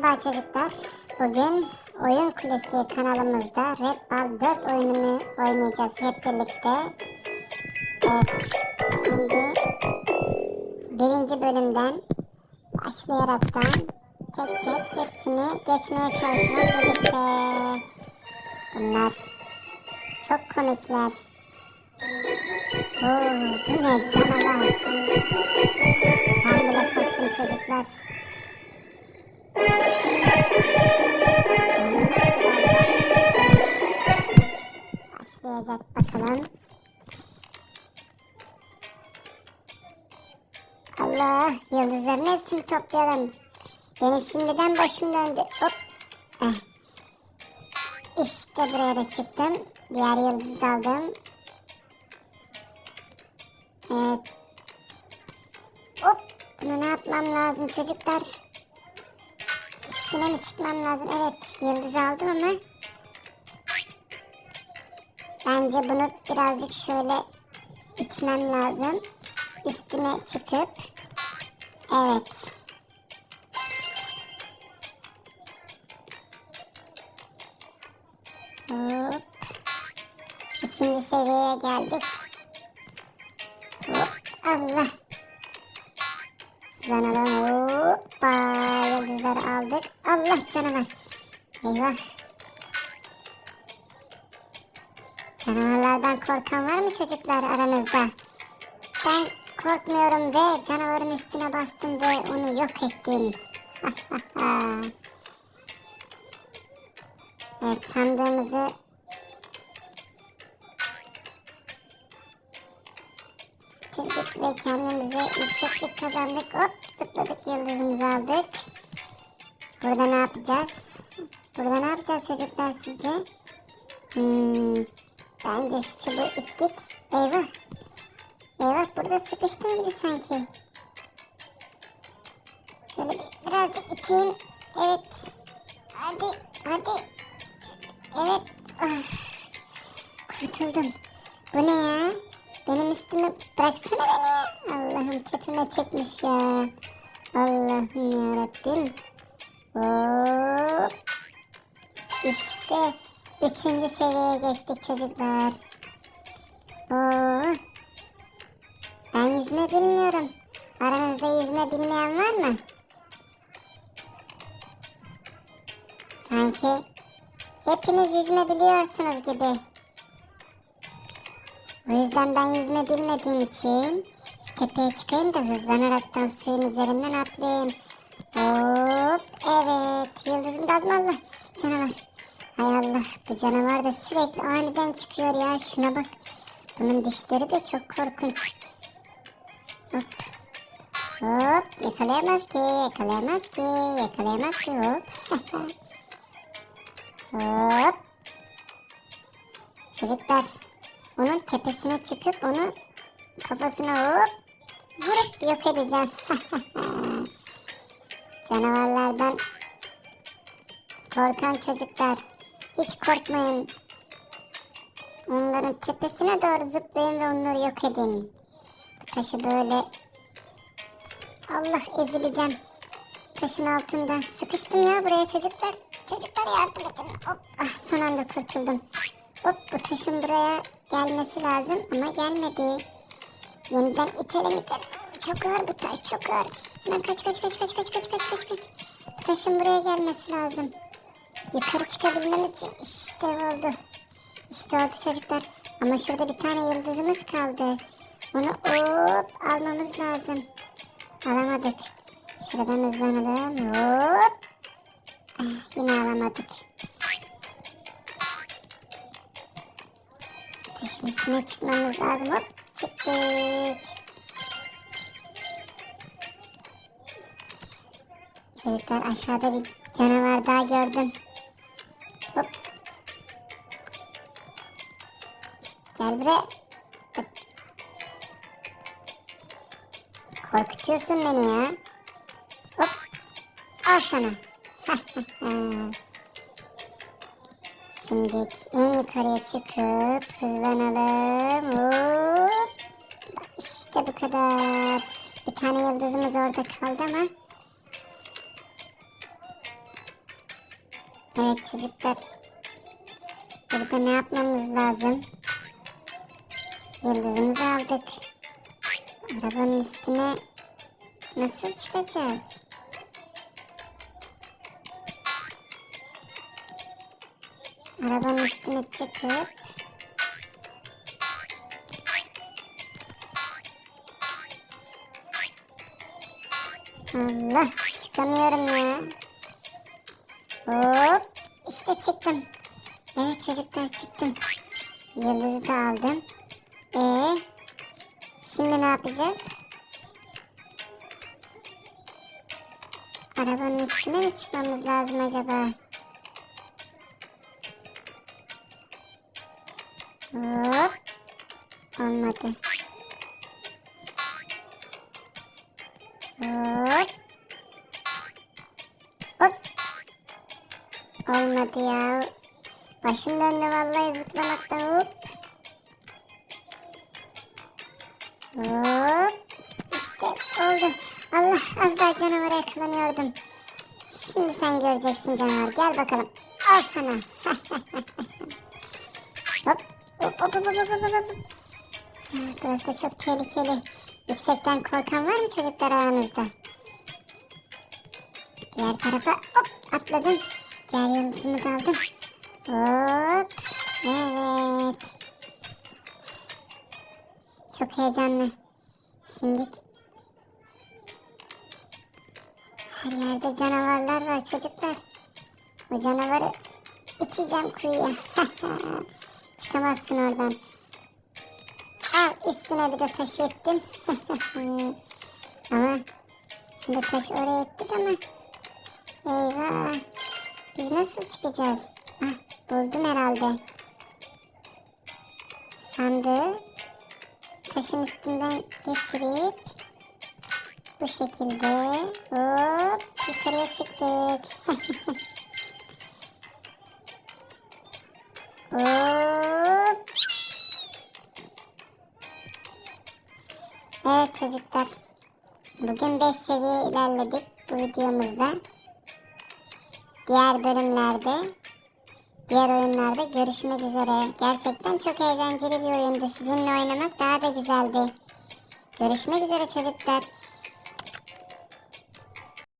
Merhaba çocuklar. Bugün Oyun Kulesi kanalımızda Red Ball 4 oyununu oynayacağız hep birlikte. Evet, şimdi birinci bölümden başlayaraktan tek tek hepsini geçmeye çalışmak birlikte. Bunlar çok komikler. Oo, bu ne canavar. Ben bile korktum çocuklar. Başlayacak bakalım. Allah yıldızların hepsini toplayalım. Benim şimdiden başım döndü. Hop. Eh. İşte buraya da çıktım. Diğer yıldızı da aldım. Evet. Hop. Bunu ne yapmam lazım çocuklar? Üstüne mi çıkmam lazım? Evet. Yıldız aldım ama Bence bunu birazcık şöyle itmem lazım. Üstüne çıkıp evet. Hop. İkinci seviyeye geldik. Hop. Allah. Hızlanalım. Hoppa. Yıldızları aldık. Allah canavar. Eyvah. Canavarlardan korkan var mı çocuklar aranızda? Ben korkmuyorum ve canavarın üstüne bastım ve onu yok ettim. evet sandığımızı bitirdik ve kendimize yükseklik kazandık. Hop zıpladık yıldızımızı aldık. Burada ne yapacağız? Burada ne yapacağız çocuklar sizce? Hmm, Bence şu çubuğu ittik. Eyvah. Eyvah burada sıkıştım gibi sanki. Şöyle bir, birazcık iteyim. Evet. Hadi hadi. Evet. Of. Kurtuldum. Bu ne ya? Benim üstüme bıraksana beni. Allah'ım tepeme çekmiş ya. Allah'ım yarabbim. Hop. İşte üçüncü seviyeye geçtik çocuklar. Oo. Ben yüzme bilmiyorum. Aranızda yüzme bilmeyen var mı? Sanki hepiniz yüzme biliyorsunuz gibi. O yüzden ben yüzme bilmediğim için şu tepeye çıkayım da hızlanaraktan suyun üzerinden atlayayım. Hop evet yıldızım da aldım Allah canavar. Hay Allah bu canavar da sürekli aniden çıkıyor ya şuna bak. Bunun dişleri de çok korkunç. Hop. Hop yakalayamaz ki yakalayamaz ki yakalayamaz ki hop. hop. Çocuklar onun tepesine çıkıp onu kafasına hop vurup yok edeceğim. Canavarlardan korkan çocuklar hiç korkmayın. Onların tepesine doğru zıplayın ve onları yok edin. Bu taşı böyle Allah ezileceğim. Taşın altında. Sıkıştım ya buraya çocuklar. Çocuklar yardım edin. Hop ah, son anda kurtuldum. Hop bu taşın buraya gelmesi lazım ama gelmedi. Yeniden itelim itelim. Çok ağır bu taş çok ağır. Hemen kaç kaç kaç kaç kaç kaç kaç kaç kaç. Taşın buraya gelmesi lazım. Yukarı çıkabilmemiz için işte oldu. İşte oldu çocuklar. Ama şurada bir tane yıldızımız kaldı. Onu hop almamız lazım. Alamadık. Şuradan hızlanalım. Hop. Ah, yine alamadık. Taşın üstüne çıkmamız lazım. Hop çıktık. Çocuklar aşağıda bir canavar daha gördüm. Gel buraya. Korkutuyorsun beni ya. Hop. Al sana. Şimdi en yukarıya çıkıp hızlanalım. Hop. İşte bu kadar. Bir tane yıldızımız orada kaldı ama Evet çocuklar. Burada ne yapmamız lazım? Yıldızımızı aldık. Arabanın üstüne nasıl çıkacağız? Arabanın üstüne çıkıp Allah çıkamıyorum ya. Hop işte çıktım. Evet çocuklar çıktım. Yıldızı da aldım. Ee, şimdi ne yapacağız? Arabanın üstüne mi çıkmamız lazım acaba? Hop. Olmadı. Hop. Hop. Olmadı ya. Başım döndü vallahi zıplamaktan hop. Hop. İşte oldu. Allah az daha canavara yakalanıyordum. Şimdi sen göreceksin canavar. Gel bakalım. Al sana. hop. Hop hop hop hop hop hop. hop. Burası da çok tehlikeli. Yüksekten korkan var mı çocuklar aranızda? Diğer tarafa hop atladım. Diğer yıldızımı da aldım. Hop. Evet. Çok heyecanlı. Şimdi her yerde canavarlar var çocuklar. Bu canavarı içeceğim kuyuya. Çıkamazsın oradan. Al üstüne bir de taş ettim. ama şimdi taş oraya ettik ama eyvah. Biz nasıl çıkacağız? Ah, buldum herhalde. Sandığı taşın üstünden geçirip bu şekilde hop yukarıya çıktık. hop. Evet çocuklar. Bugün 5 seviye ilerledik bu videomuzda. Diğer bölümlerde, diğer oyunlarda görüşmek üzere. Gerçekten çok eğlenceli bir oyundu. Sizinle oynamak daha da güzeldi. Görüşmek üzere çocuklar.